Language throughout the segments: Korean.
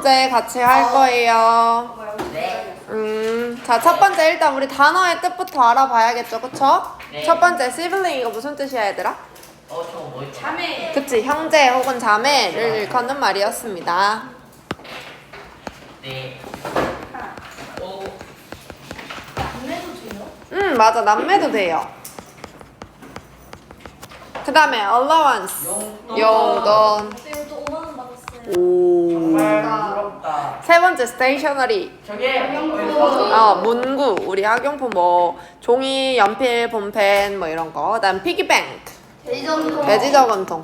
문제 같이 할 거예요. 네. 음, 자, 첫 번째 일단 우리 단어의 뜻부터 알아봐야겠죠, 그쵸? 네. 첫 번째, sibling 이거 무슨 뜻이야, 얘들아? 어, 저거 뭐 자매. 그치, 형제 혹은 자매를 일컫는 말이었습니다. 네. 오. 남매도 돼요? 음, 맞아, 남매도 돼요. 그 다음에 allowance, 용돈. 용돈. 쌤또 5만 원 받았어요. 오. 정말 부럽다. 세 번째, stationery. 저게 용돈. 어, 문구, 우리 학용품 뭐 종이, 연필, 본펜 뭐 이런 거. 그다음 피기뱅크, 대전통. 돼지 저금통.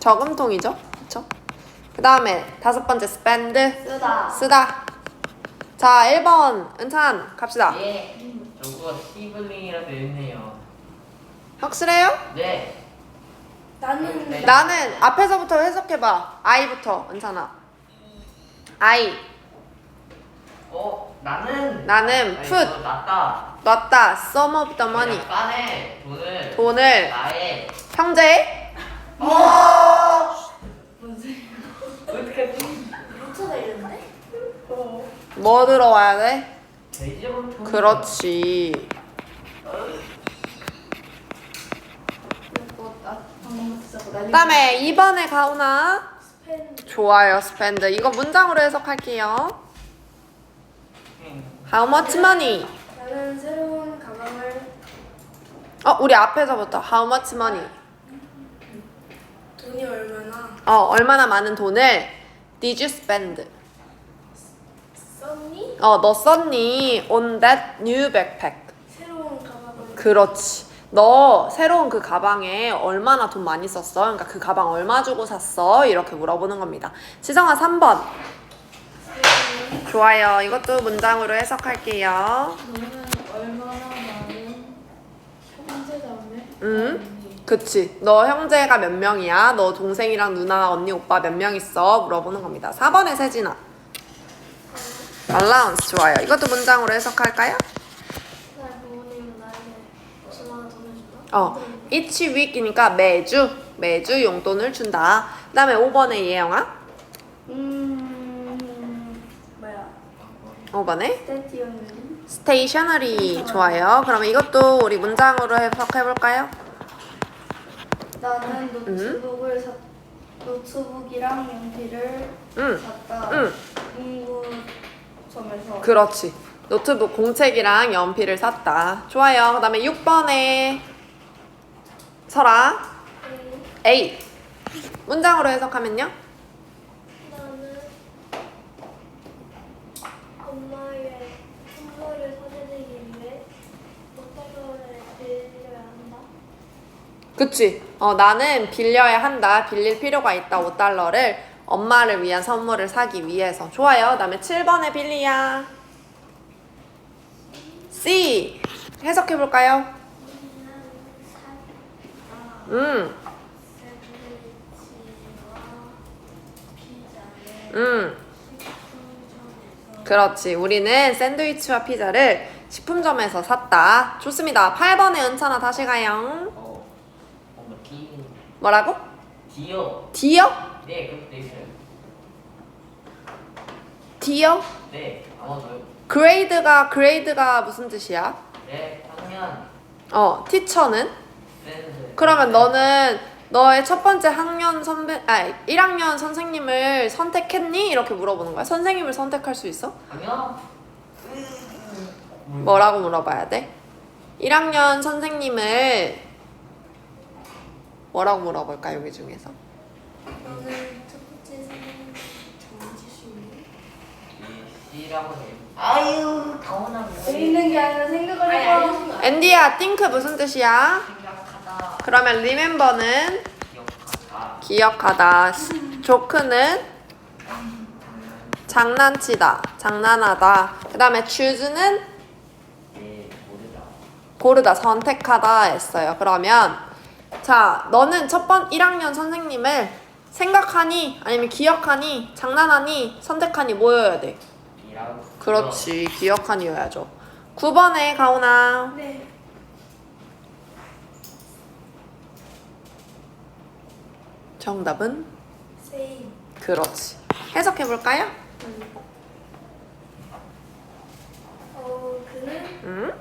저금통이죠, 그렇죠? 그다음에 다섯 번째 spend, 쓰다. 쓰다. 자, 1번 은찬 갑시다. 예. 저거 시블링이라 되어 있네요. 확실해요? 네. 나는 네. 나는 앞에서부터 해석해봐. I부터 은찬아. I 어, 나는 나는 아니, 낫다. 놨다 some of the money 약간의 돈을 돈을 나의 형제에 어떻게 루트가 이랬네? 뭐 들어와야 돼? 그렇지. 이거 나 방금 쓰자고 나 그다음에 2번에 가오나 펜. 좋아요 spend 이거 문장으로 해석할게요. How much money? 나는 새로운 가방을 어 우리 앞에서부터 How much money? 돈이 얼마나 어 얼마나 많은 돈을 Did you spend? 썼니? 어 너 썼니 on that new backpack? 새로운 가방을 그렇지. 너 새로운 그 가방에 얼마나 돈 많이 썼어? 그러니까 그 가방 얼마 주고 샀어? 이렇게 물어보는 겁니다. 지성아 3번. 좋아요. 이것도 문장으로 해석할게요. 너는? 음? 그치. 너 형제가 몇 명이야? 너 동생이랑 누나, 언니, 오빠 몇 명 있어? 물어보는 겁니다. 4번에 세진아. allowance 좋아요. 이것도 문장으로 해석할까요? 나 부모님은 나에게 50만 원 돈을 준다. 어. each week이니까 매주, 매주 용돈을 준다. 그 다음에 5번에 예영아. 음 뭐야? 5번에 스테티언 stationery 좋아요. 그러면 이것도 우리 문장으로 해석해 볼까요? 나는 노트북을 사 노트북이랑 연필을 응, 샀다. 응. 문구점에서 그렇지. 노트북 공책이랑 연필을 샀다. 좋아요. 그 다음에 6번에 설아. A. 문장으로 해석하면요? 나는 엄마의 선물을 사주기 위해 노트북을 빌려야 한다. 그치. 어, 나는 빌려야 한다. 빌릴 필요가 있다. 5달러를 엄마를 위한 선물을 사기 위해서. 좋아요. 그 다음에 7번에 빌리야. C. 해석해볼까요? 음, 음. 그렇지. 우리는 샌드위치와 피자를 식품점에서 샀다. 좋습니다. 8번에 은찬아 다시 가요. 어. 디. 뭐라고? 디어. 디어? 네, 그렇게 돼 있어요. 디어? 네. 아마 더 그레이드가 그레이드가 무슨 뜻이야? 네, 학년 어, 티처는? 센스. 그러면 너는 너의 첫 번째 학년 선배 아 1학년 선생님을 선택했니? 이렇게 물어보는 거야. 선생님을 선택할 수 있어? 학년? 뭐라고 물어봐야 돼? 1학년 선생님을 뭐라고 물어볼까 여기 중에서? 첫 번째 선생님? C라고 아유, 뭐. 재밌는 게 아니라 생각을 해봐. 앤디야, think 무슨 뜻이야? 그러면 remember는 기억하다. 기억하다. 조크는 장난치다, 장난하다. 그 다음에 choose는. 고르다, 선택하다 했어요. 그러면 자, 너는 첫 번 1학년 선생님을 생각하니 아니면 기억하니 장난하니 선택하니 뭐여야 돼? 그렇지, 기억하니여야죠. 9번에 가오나 네. 정답은 세임. 그렇지. 해석해 볼까요? 어 그는 음?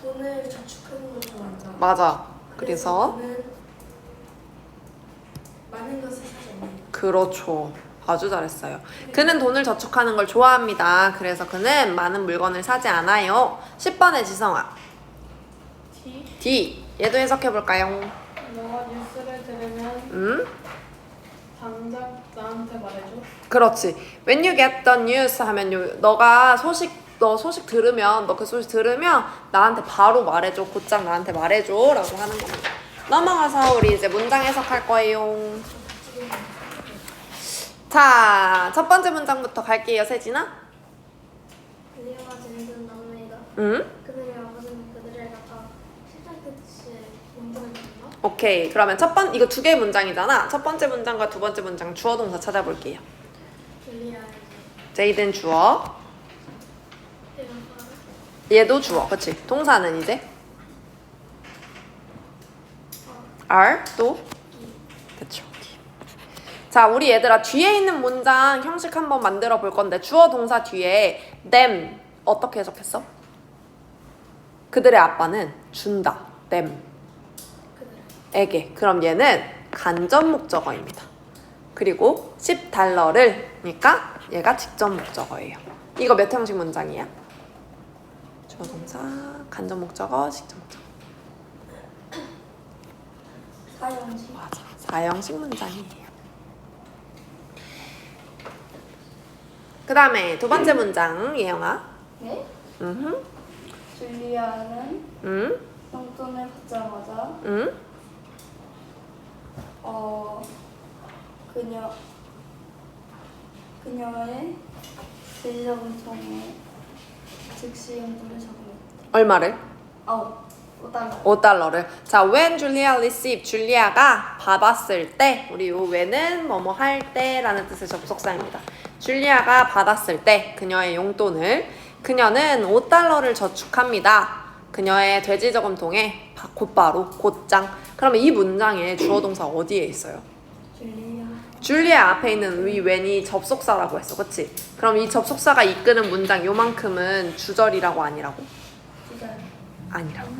돈을 저축하는 걸 좋아한다. 맞아. 그래서 그는 많은 것을 사지 않는다. 그렇죠. 아주 잘했어요. 그는 돈을 저축하는 걸 좋아합니다. 그래서 그는 많은 물건을 사지 않아요. 10번의 지성아. T. D. 얘도 해석해 볼까요? 너가 뉴스를 들으면 음? 당장 나한테 말해줘. 그렇지. When you get the news 하면 요, 너가 소식 너 소식 들으면 너 그 소식 들으면 나한테 바로 말해줘. 곧장 나한테 말해줘라고 하는 겁니다. 넘어가서 우리 이제 문장 해석할 거예요. 자, 첫 번째 문장부터 갈게요, 세진아. 응? 그들의 아버지는 그들을 갖다 실장듯이 운동을 했나? 오케이. 그러면 첫 번, 이거 두 개의 문장이잖아. 첫 번째 문장과 두 번째 문장 주어 동사 찾아볼게요. 제이든 주어, 얘도 주어. 그치? 동사는 이제 are 또 그쵸. 자, 우리 얘들아 뒤에 있는 문장 형식 한번 만들어 볼 건데 주어 동사 뒤에 them 어떻게 해석했어? 그들의 아빠는 준다. them 에게. 그럼 얘는 간접 목적어입니다. 그리고 10달러를니까 얘가 직접 목적어예요. 이거 몇 형식 문장이야? 주어 동사, 간접 목적어, 직접 목적어. 사형식 맞아. 4형식 문장이에요. 그 다음에 두 번째 문장, 예영아. 네? 음, 줄리아는 음, 용돈을 받자마자 음. 어 그녀 그녀의 빌려금통에 즉시 용돈을 적어냈다. 얼마를? 아우 5달러. 5달러를. 자, when Julia received, 줄리아가 받았을 때, 우리 요 when은 뭐뭐 할 때라는 뜻의 접속사입니다. 줄리아가 받았을 때 그녀의 용돈을 그녀는 5달러를 저축합니다. 그녀의 돼지 저금통에 바- 곧바로 곧장. 그러면 이 문장에 주어 동사 어디에 있어요? 줄리아 줄리아 앞에 있는 이 when이 접속사라고 했어. 그치? 그럼 이 접속사가 이끄는 문장 요만큼은 주절이라고 아니라고? 주절. 아니라고.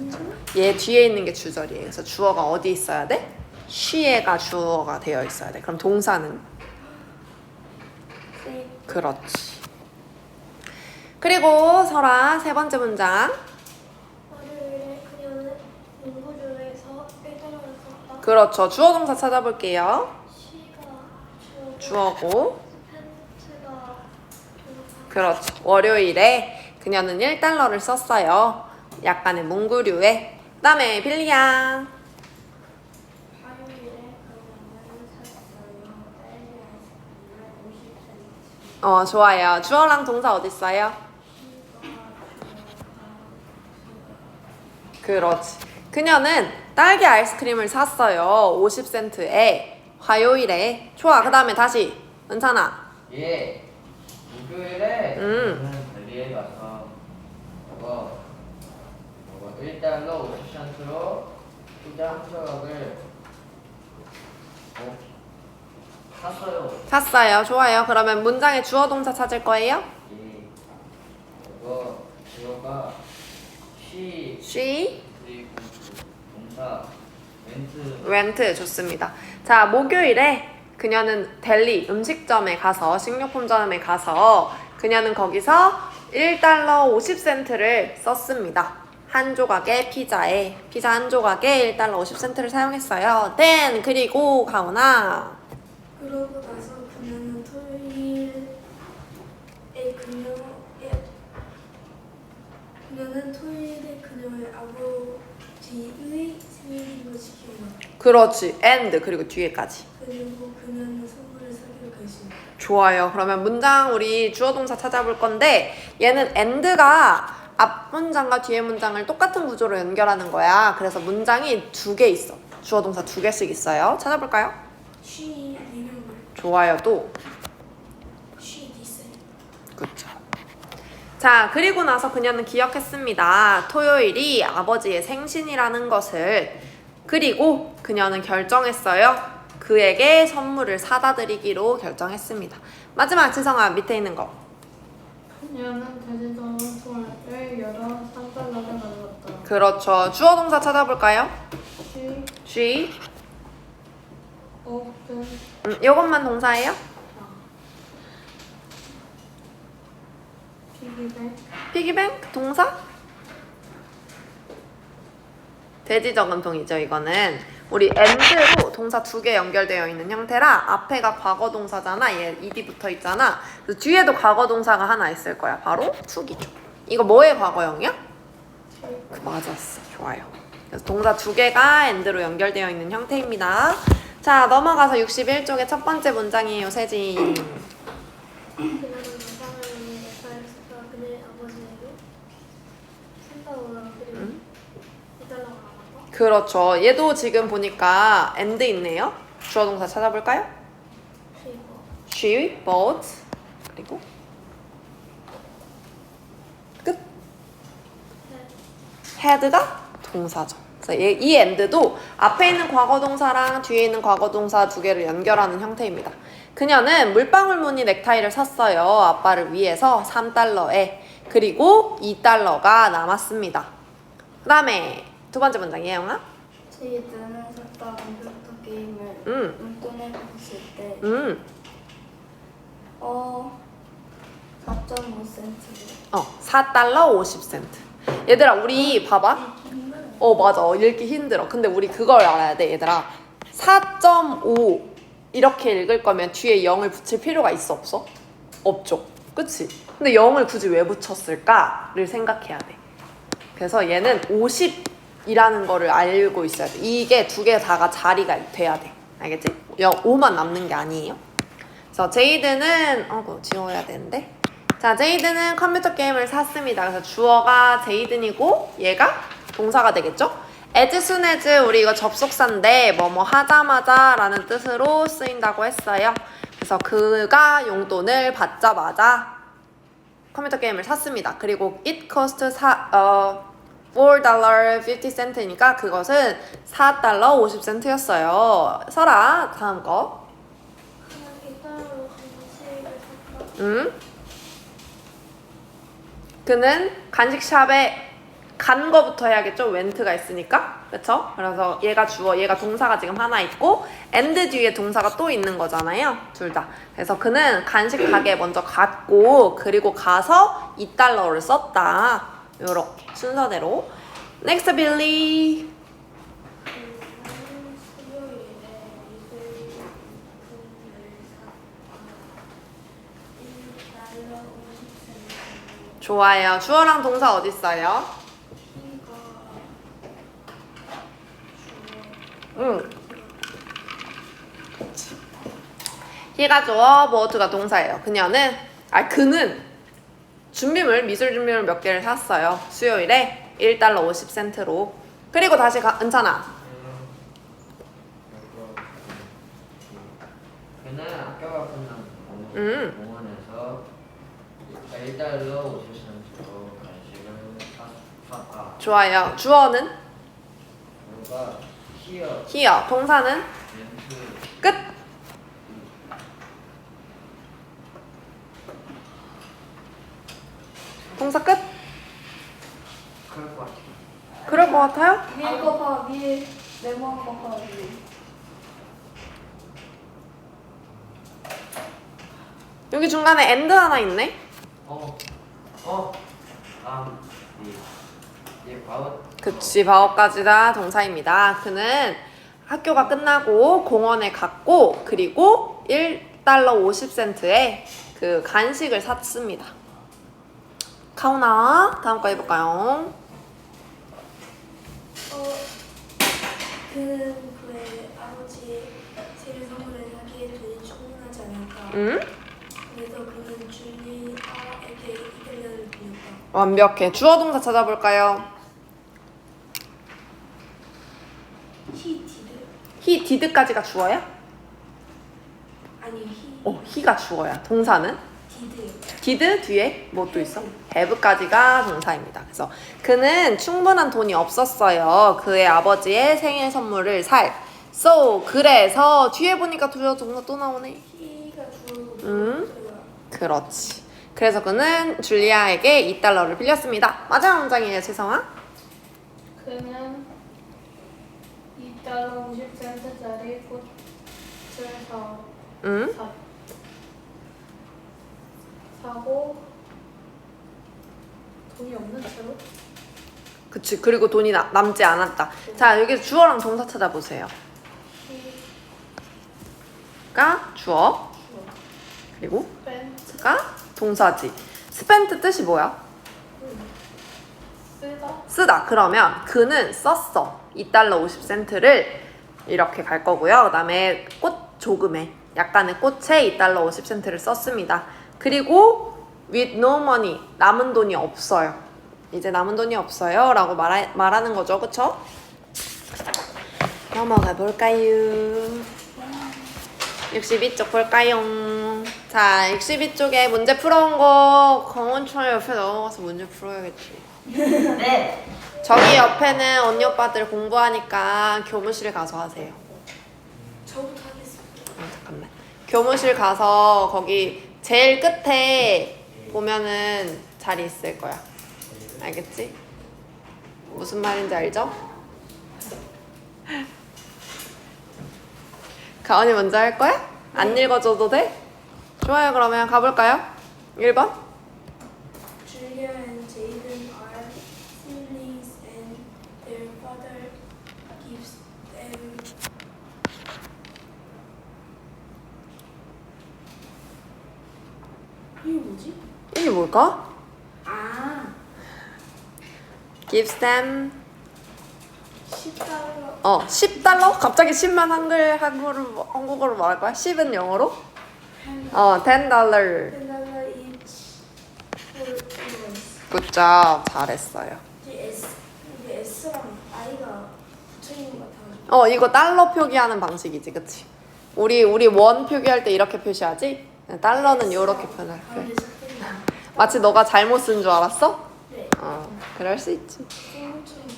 얘 뒤에 있는 게 주절이에요. 그래서 주어가 어디 있어야 돼? she가 주어가 되어 있어야 돼. 그럼 동사는 세 그렇지. 그리고 설아 세 번째 문장. 월요일에 그녀는 농구조에서 1달러를 썼다. 그렇죠. 주어 동사 찾아볼게요. 주어고. 그렇죠. 월요일에 그녀는 1달러를 썼어요. 약간의 문구류에. 그 다음에 빌리야. 화요일에 그녀는 샀어요. 딸기 아이스크림을 50센트. 어, 좋아요. 주어랑 동사 어딨어요? 그렇지. 그녀는 딸기 아이스크림을 샀어요. 50센트에. 화요일에. 좋아. 그 다음에 다시. 은찬아. 예. 목요일에 음. 저는 관리에 가서 저거 저거 1달러 50센트로 피자 한 조각을 어, 샀어요. 샀어요. 좋아요. 그러면 문장의 주어 동사 찾을 거예요? 예. 저거 주어가 she she 동사 멘트 went. 좋습니다. 자, 목요일에 그녀는 델리 음식점에 가서 식료품점에 가서 그녀는 거기서 1달러 50센트를 썼습니다. 한 조각의 피자에 피자 한 조각에 1달러 50센트를 사용했어요. then 그리고 가오나 그러고 나서 그녀는 토요일에 그녀의 그녀는 토요일에 그녀의 아버지의 생일인 것이 기억나. 그렇지 and 그리고 뒤에까지 그리고 그녀는 선물을 사기로 결심했다. 좋아요. 그러면 문장 우리 주어 동사 찾아볼 건데 얘는 and가 앞 문장과 뒤에 문장을 똑같은 구조로 연결하는 거야. 그래서 문장이 두 개 있어. 주어 동사 두 개씩 있어요. 찾아볼까요? She 이름을 좋아요. 또 She decided. 그쵸. 자, 그리고 나서 그녀는 기억했습니다. 토요일이 아버지의 생신이라는 것을. 그리고 그녀는 결정했어요. 그에게 선물을 사다 드리기로 결정했습니다. 마지막 지성아 밑에 있는 거. 그녀는 돼지저금통을 열어 3달러를 가져갔다. 그렇죠. 주어 동사 찾아볼까요? She opened 음, 이것만 동사예요? bank. 피기뱅크 동사? 돼지 저금통이죠 이거는. 우리 and로 동사 두 개 연결되어 있는 형태라 앞에가 과거 동사잖아 얘 ed 붙어 있잖아. 그래서 뒤에도 과거 동사가 하나 있을 거야. 바로 to기죠. 이거 뭐의 과거형이야? 그 맞았어. 좋아요. 그래서 동사 두 개가 and로 연결되어 있는 형태입니다. 자 넘어가서 61쪽의 첫 번째 문장이에요 세진 그녀는 영상을 위해 에사였을까 그의 아버지에게 산다오라 그리고 음. 이달라고 나왔다. 그렇죠 얘도 지금 보니까 and 있네요 주어 동사 찾아볼까요? She bought 그리고 끝 had가 동사죠. 이 and도 앞에 있는 과거 동사랑 뒤에 있는 과거 동사 두 개를 연결하는 형태입니다. 그녀는 물방울 무늬 넥타이를 샀어요. 아빠를 위해서 3달러에 그리고 2달러가 남았습니다. 그 다음에 두 번째 문장이에요, 영아. 제이드는 샀다 컴퓨터 게임을 음, 용돈에 봤을 때 음, 어, 4.5센트를 어, 4달러 50센트. 얘들아, 우리 봐봐. 어 맞아 읽기 힘들어 근데 우리 그걸 알아야 돼 얘들아 4.5 이렇게 읽을 거면 뒤에 0을 붙일 필요가 있어 없어? 없죠 그치? 근데 0을 굳이 왜 붙였을까를 생각해야 돼 그래서 얘는 50 이라는 거를 알고 있어야 돼 이게 두 개 다가 자리가 돼야 돼 알겠지? 5만 남는 게 아니에요 그래서 제이드는 어 그거 지워야 되는데 자 제이드는 컴퓨터 게임을 샀습니다 그래서 주어가 제이든이고 얘가 동사가 되겠죠? as 우리 이거 접속사인데 뭐뭐 하자마자 라는 뜻으로 쓰인다고 했어요. 그래서 그가 용돈을 받자마자 컴퓨터 게임을 샀습니다. 그리고 it cost 사, 어, 4달러 50센트니까 그것은 4달러 50센트였어요. 설아 다음 거. 음? 그는 간식샵에 간 거부터 해야겠죠? 웬트가 있으니까. 그쵸? 그래서 얘가 주어, 얘가 동사가 지금 하나 있고, and 뒤에 동사가 또 있는 거잖아요. 둘 다. 그래서 그는 간식 가게에 먼저 갔고, 그리고 가서 2달러를 썼다. 요렇게 순서대로. 1달러 50센트. 좋아요. 주어랑 동사 어딨어요? 이거 응. 얘가 주어, 뭐트가 동사예요. 그녀는, 아, 그는 준비물, 미술 준비물 몇 개를 샀어요. 수요일에 1달러 50센트로. 그리고 다시 가, 은찬아. 그는 학교가 음. 공원에서 1달러 50센트로 간식을 사- 샀다. 좋아요. 주어는 그가 here here. 동사는 렌트 끝. 동사 끝. 그럴 것 같아. 그럴 것 같아요? 위에 거 봐, 위에 메모한 거 봐, 위에. 여기 중간에 and 하나 있네. 어, 어, 아, 예, 예, 바우, 그치 바오까지 다 동사입니다. 그는 학교가 끝나고 공원에 갔고 그리고 1달러 50센트에 그 간식을 샀습니다. 카우나 다음 거 해볼까요? 어, 그는 그의 아버지의 생일 선물을 사기에 돈이 충분하지 않았다. 음? 그래서 그는 줄리아에게 이탈리아를 빌렸다. 완벽해. 주어 동사 찾아볼까요? He did. he did까지가 주어야? 아니 he 어, he가 주어야. 동사는? Did 뒤에 뭐 또 있어? have까지가 동사입니다. 그래서 그는 충분한 돈이 없었어요. 그의 아버지의 생일 선물을 살. So 그래서 뒤에 보니까 주어 동사 또 나오네. 음? 그렇지. 그래서 그는 줄리아에게 2달러를 빌렸습니다. 마지막 문장이에요, 지성아. 그는 2달러 50센트짜리 꽃을 사, 응? 사, 사고 돈이 없는 채로 그치. 그리고 돈이 나- 남지 않았다. 자, 여기 주어랑 동사 찾아보세요. 가 주어. 그리고 뺀가 동사지. 스펜트 뜻이 뭐야? 쓰다 쓰다. 그러면 그는 썼어. 2달러 50센트를 이렇게 갈 거고요. 그 다음에 꽃 조금에 약간의 꽃에 2달러 50센트를 썼습니다. 그리고 with no money 남은 돈이 없어요. 이제 남은 돈이 없어요. 라고 말하, 말하는 거죠. 그쵸? 넘어가 볼까요? 62쪽 볼까요? 자, 62쪽에 문제 풀어온 거 강원철 옆에 넘어가서 문제 풀어야겠지. 네. 저기 옆에는 언니 오빠들 공부하니까 교무실 가서 하세요. 저부터 하겠습니다. 어, 잠깐만. 교무실 가서 거기 제일 끝에 보면은 자리 있을 거야. 알겠지? 무슨 말인지 알죠? 가은이 먼저 할 거야? 안 읽어줘도 돼? 좋아요. 그러면 가볼까요? 1번. Julia and Jaden are siblings and their father gives them 이게 뭐지? 이게 뭘까? 아 gives them 10달러 어, 10달러? 갑자기 10만 한글 한국어로 한국어로 말할 거야? 10은 영어로? 어, 10달러. 10달러 each for months 굿잡. 잘했어요. 이게 S 이게 S랑 I가 붙여있는 것 같아가지고 어, 이거 달러 표기하는 방식이지, 그치? 우리 우리 원 표기할 때 이렇게 표시하지? 달러는 이렇게 표현할 아 거야. 근데 잠깐만 마치 너가 잘못 쓴 줄 알았어? 네 어, 그럴 수 있지. 좀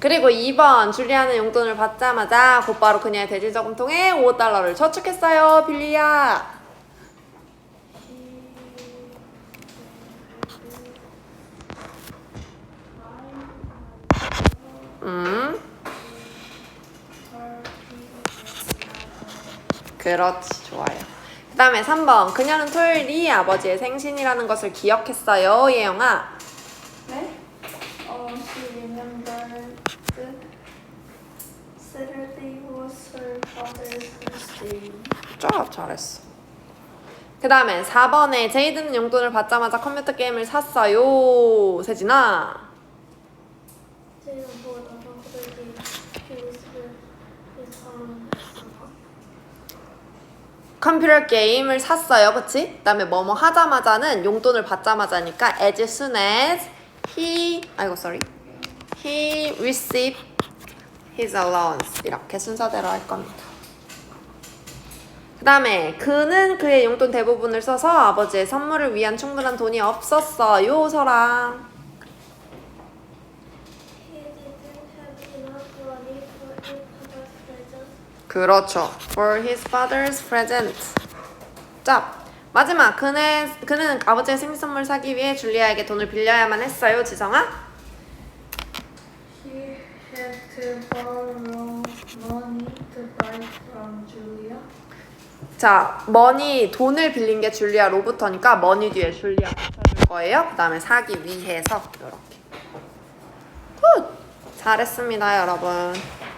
그리고 2번 줄리아는 용돈을 받자마자 곧바로 그녀의 대지 저금통에 5달러를 저축했어요, 빌리야. 음. 그렇지, 좋아요. 그 다음에 3번. 그녀는 토요일이 아버지의 생신이라는 것을 기억했어요, 예영아. 네? 어, she remembered Saturday was her father's birthday. 쫙 잘했어. 그 다음에 4번에 제이드는 용돈을 받자마자 컴퓨터 게임을 샀어요. 세진아. 제가 뭐 나서 그들이 교수를 예상했어요. 컴퓨터 게임을 샀어요. 그치? 그 다음에 뭐뭐 하자마자는 용돈을 받자마자니까 as soon as he, 아이고 sorry. he received his allowance. 이렇게 순서대로 할 겁니다. 그 다음에 그는 그의 용돈 대부분을 써서 아버지의 선물을 위한 충분한 돈이 없었어요. 서랑. He didn't have enough money for his father's present. 그렇죠. For his father's present. 자, 마지막 그는 그는 아버지의 생일 선물 사기 위해 줄리아에게 돈을 빌려야만 했어요. 지성아. He had to borrow money to buy from Julia. 자, 머니 돈을 빌린 게 줄리아 로부터니까 머니 뒤에 줄리아 붙여줄 거예요. 그다음에 사기 위해서 이렇게. 굿. 잘했습니다, 여러분.